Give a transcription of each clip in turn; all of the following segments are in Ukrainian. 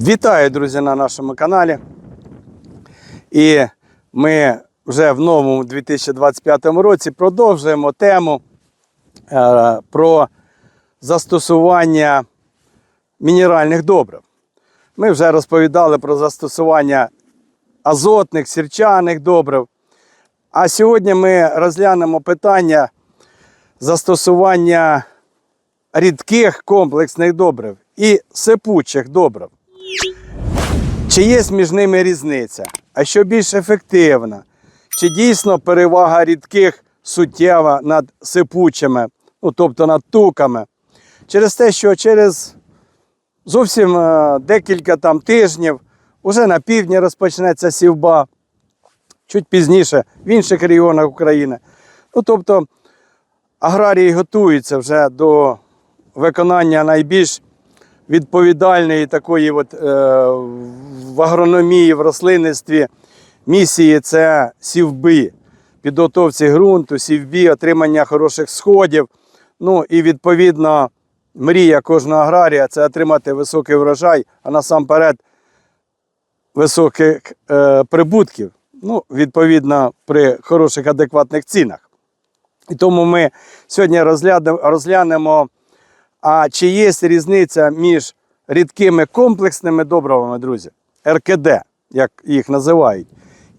Вітаю, друзі, на нашому каналі. І ми вже в новому 2025 році продовжуємо тему е, про застосування мінеральних добрив. Ми вже розповідали про застосування азотних, сірчаних добрив. А сьогодні ми розглянемо питання застосування рідких комплексних добрив і сипучих добрив. Чи є між ними різниця? А що більш ефективно? Чи дійсно перевага рідких суттєва над сипучими, ну, тобто над туками? Через те, що через зовсім е, декілька там тижнів уже на півдні розпочнеться сівба, чуть пізніше в інших регіонах України. Ну, тобто аграрії готуються вже до виконання найбільш відповідальної такої от, е, в агрономії, в рослинництві місії це сівби, підготовці ґрунту, сівбі, отримання хороших сходів. Ну і відповідно мрія кожного аграрія це отримати високий врожай, а насамперед високих е, прибутків. Ну, відповідно, при хороших адекватних цінах. І тому ми сьогодні розглянемо, а чи є різниця між рідкими комплексними добривами, друзі, РКД, як їх називають,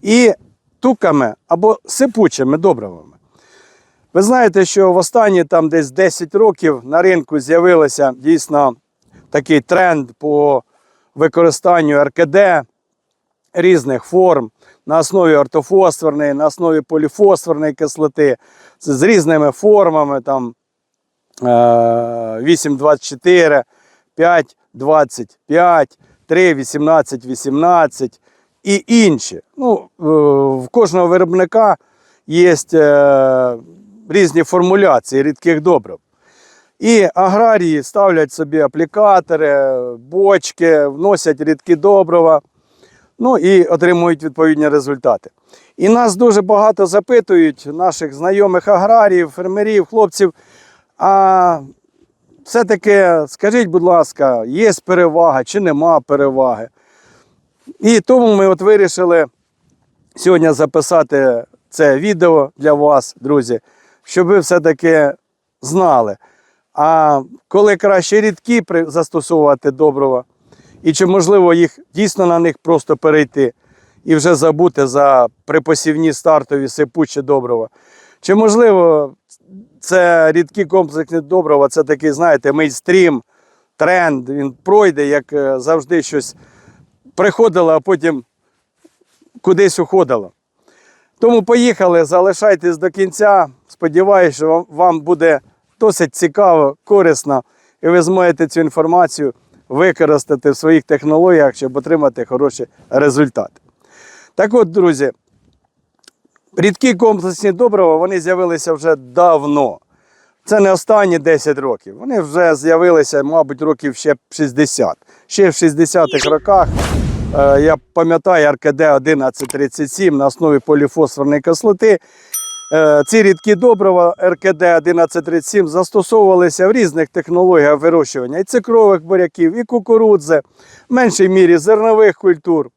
і туками або сипучими добривами. Ви знаєте, що в останні там десь 10 років на ринку з'явився дійсно такий тренд по використанню РКД різних форм на основі ортофосфорної, на основі поліфосфорної кислоти, з різними формами, там 8,24, 5,25, 3, 18, 18 і інші. Ну, е, в кожного виробника є е, різні формуляції рідких добрив. І аграрії ставлять собі аплікатори, бочки, вносять рідкі добрива, ну і отримують відповідні результати. І нас дуже багато запитують, наших знайомих аграріїв, фермерів, хлопців. А все-таки скажіть, будь ласка, є перевага чи нема переваги? І тому ми от вирішили сьогодні записати це відео для вас, друзі, щоб ви все-таки знали. А коли краще рідкі застосовувати добрива, і чи можливо їх дійсно на них просто перейти і вже забути за припосівні стартові сипучі добрива? Чи можливо це рідкі комплексні добрива, це такий, знаєте, мейнстрім, тренд, він пройде, як е, завжди щось приходило, а потім кудись уходило. Тому поїхали, залишайтесь до кінця. Сподіваюся, що вам- буде досить цікаво, корисно, і ви зможете цю інформацію використати в своїх технологіях, щоб отримати хороші результати. Так от, друзі, рідкі комплексні добрива вони з'явилися вже давно. Це не останні 10 років. Вони вже з'явилися, мабуть, років ще 60. Ще в 60-х роках е, я пам'ятаю РКД 1137 на основі поліфосфорної кислоти. Е, Ці рідкі добрива РКД 1137 застосовувалися в різних технологіях вирощування і цукрових буряків, і кукурудзи, в меншій мірі зернових культур.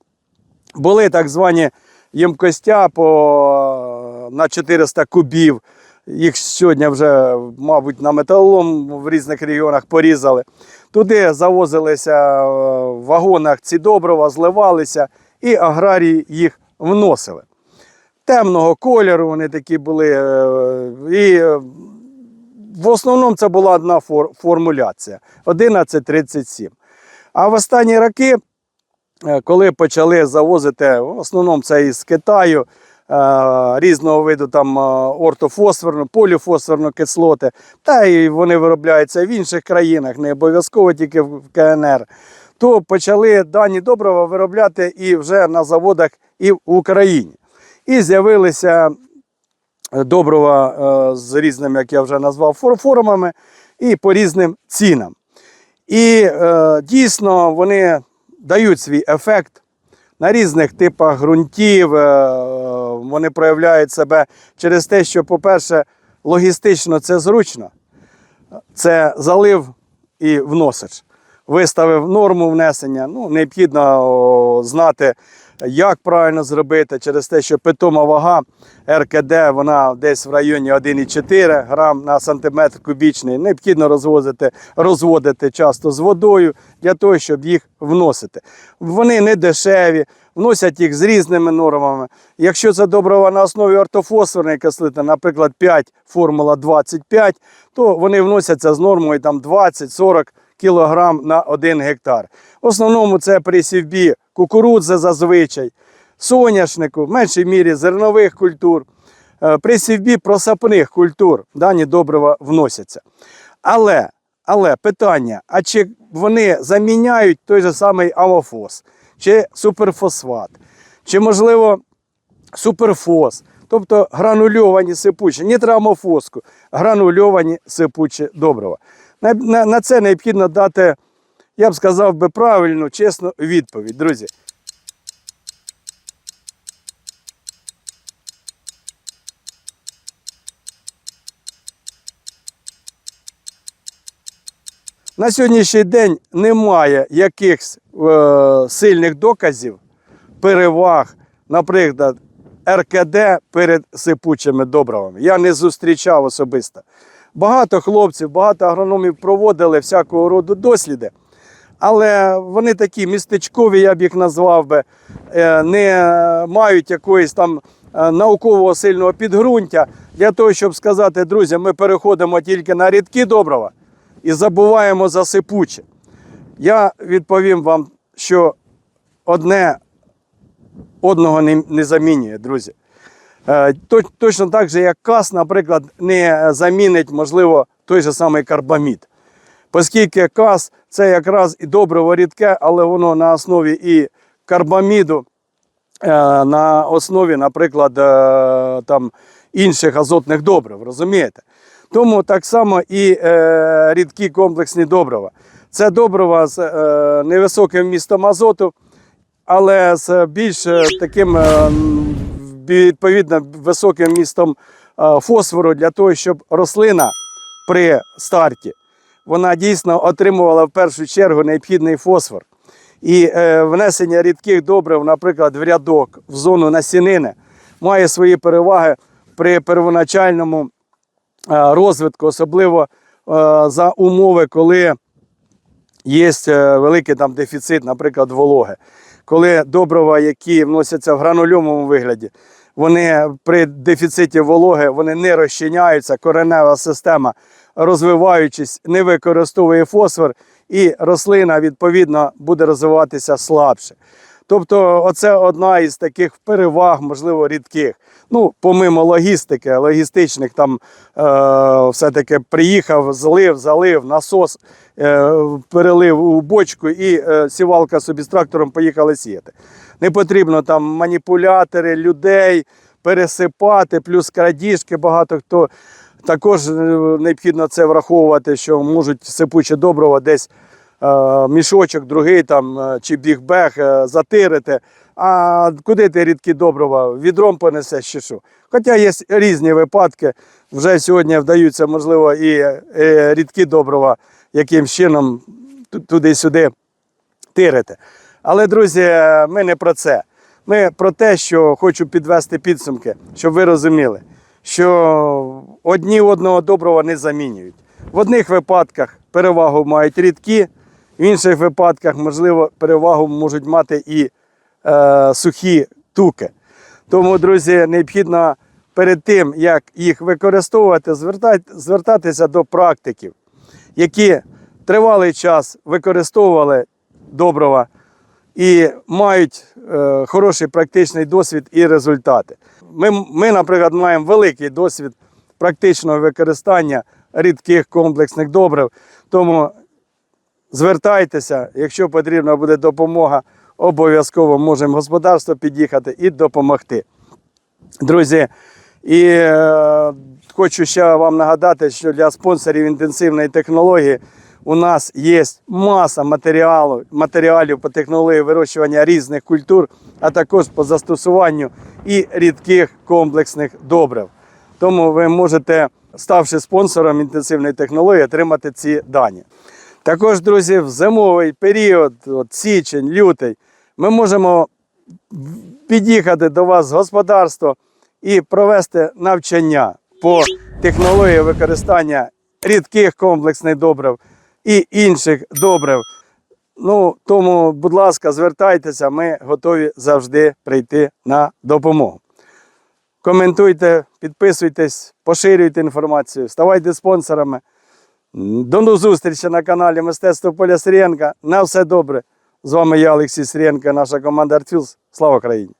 Були так звані ємкостя по, на 400 кубів. Їх сьогодні вже, мабуть, на металолом в різних регіонах порізали. Туди завозилися е, в вагонах ці добрива, зливалися, і аграрії їх вносили. Темного кольору вони такі були. е, І е, в основному це була одна формуляція 1137. А в останні роки коли почали завозити, в основному це із Китаю, е, різного виду там е, ортофосфорну, поліфосфорну кислоти, та і вони виробляються в інших країнах, не обов'язково тільки в КНР, то почали дані добрива виробляти і вже на заводах і в Україні. І з'явилися добрива е, з різними, як я вже назвав, фор- формами і по різним цінам. І е, дійсно вони дають свій ефект на різних типах ґрунтів. е, Вони проявляють себе через те, що, по-перше, логістично це зручно. Це залив і вносиш. Виставив норму внесення. Ну, необхідно знати, як правильно зробити, через те, що питома вага РКД вона десь в районі 1,4 грам на сантиметр кубічний. Необхідно розвозити, розводити часто з водою для того, щоб їх вносити. Вони не дешеві, вносять їх з різними нормами. Якщо це добрива на основі ортофосфорної кислоти, наприклад, 5 формула 25, то вони вносяться з нормою там 20-40 кг на 1 гектар. В основному це при сівбі кукурудзи зазвичай, соняшнику, в меншій мірі зернових культур. Е, При сівбі просапних культур дані добрива вносяться. Але, але питання: а чи вони заміняють той же самий амофос, чи суперфосфат, чи, можливо, суперфос, тобто гранульовані сипучі, не треба амофоску, гранульовані сипучі добрива. На, це необхідно дати, я б сказав би, правильну, чесну відповідь, друзі. На сьогоднішній день немає якихось е, сильних доказів, переваг, наприклад, РКД перед сипучими добривами. Я не зустрічав особисто. Багато хлопців, багато агрономів проводили всякого роду досліди, але вони такі містечкові, я б їх назвав би, е, не мають якоїсь там е, наукового сильного підґрунтя для того, щоб сказати, друзі, ми переходимо тільки на рідкі добрива і забуваємо за сипуче. Я відповім вам, що одне одного не замінює, друзі. Е, то- Точно так же, як кас, наприклад, не замінить, можливо, той же самий карбамід. Оскільки кас це якраз і добриво рідке, але воно на основі і карбаміду, е, на основі, наприклад, е, там, інших азотних добрив, розумієте? Тому так само і рідкі комплексні добрива. Це добрива з невисоким вмістом азоту, але з більш таким відповідно високим вмістом е, фосфору для того, щоб рослина при старті вона дійсно отримувала в першу чергу необхідний фосфор. І е, внесення рідких добрив, наприклад, в рядок, в зону насінини, має свої переваги при первоначальному розвитку, особливо за умови, коли є е, великий там дефіцит, наприклад, вологи. Коли добрива, які вносяться в гранульовому вигляді, вони при дефіциті вологи вони не розчиняються, коренева система, розвиваючись, не використовує фосфор, і рослина відповідно буде розвиватися слабше. Тобто, оце одна із таких переваг, можливо, рідких. Ну, помимо логістики, логістичних там е, все-таки приїхав, злив, залив, насос, е, перелив у бочку і е, сівалка собі з трактором поїхали сіяти. Не потрібно там маніпулятори, людей пересипати, плюс крадіжки, багато хто. Також е, необхідно це враховувати, що можуть сипуче добрива десь мішочок, другий там е, чи бігбег е, затирити. А куди ти рідкі добрива? Відром понесеш чи що? Хоча є різні випадки. Вже сьогодні вдаються, можливо, і е, рідкі добрива яким чином туди-сюди тирити. Але, друзі, ми не про це. Ми про те, що хочу підвести підсумки, щоб ви розуміли, що одні одного доброго не замінюють. В одних випадках перевагу мають рідкі, в інших випадках, можливо, перевагу можуть мати і е, сухі туки. Тому, друзі, необхідно перед тим, як їх використовувати, звертати- звертатися до практиків, які тривалий час використовували добрива і мають е, хороший практичний досвід і результати. Ми, ми, наприклад, маємо великий досвід практичного використання рідких комплексних добрив. Тому звертайтеся, якщо потрібна буде допомога, обов'язково можемо господарство під'їхати і допомогти. Друзі, і е, хочу ще вам нагадати, що для спонсорів інтенсивної технології у нас є маса матеріалу, матеріалів по технології вирощування різних культур, а також по застосуванню і рідких комплексних добрив. Тому ви можете, ставши спонсором інтенсивної технології, отримати ці дані. Також, друзі, в зимовий період, от січень, лютий, ми можемо під'їхати до вас з господарства і провести навчання по технології використання рідких комплексних добрив і інших добрив. Ну, тому, будь ласка, звертайтеся, ми готові завжди прийти на допомогу. Коментуйте, підписуйтесь, поширюйте інформацію, ставайте спонсорами. До нових зустрічі на каналі Мистецтво Поля Сиренка. На все добре. З вами я, Олексій Сиренко, наша команда Артфілс. Слава Україні!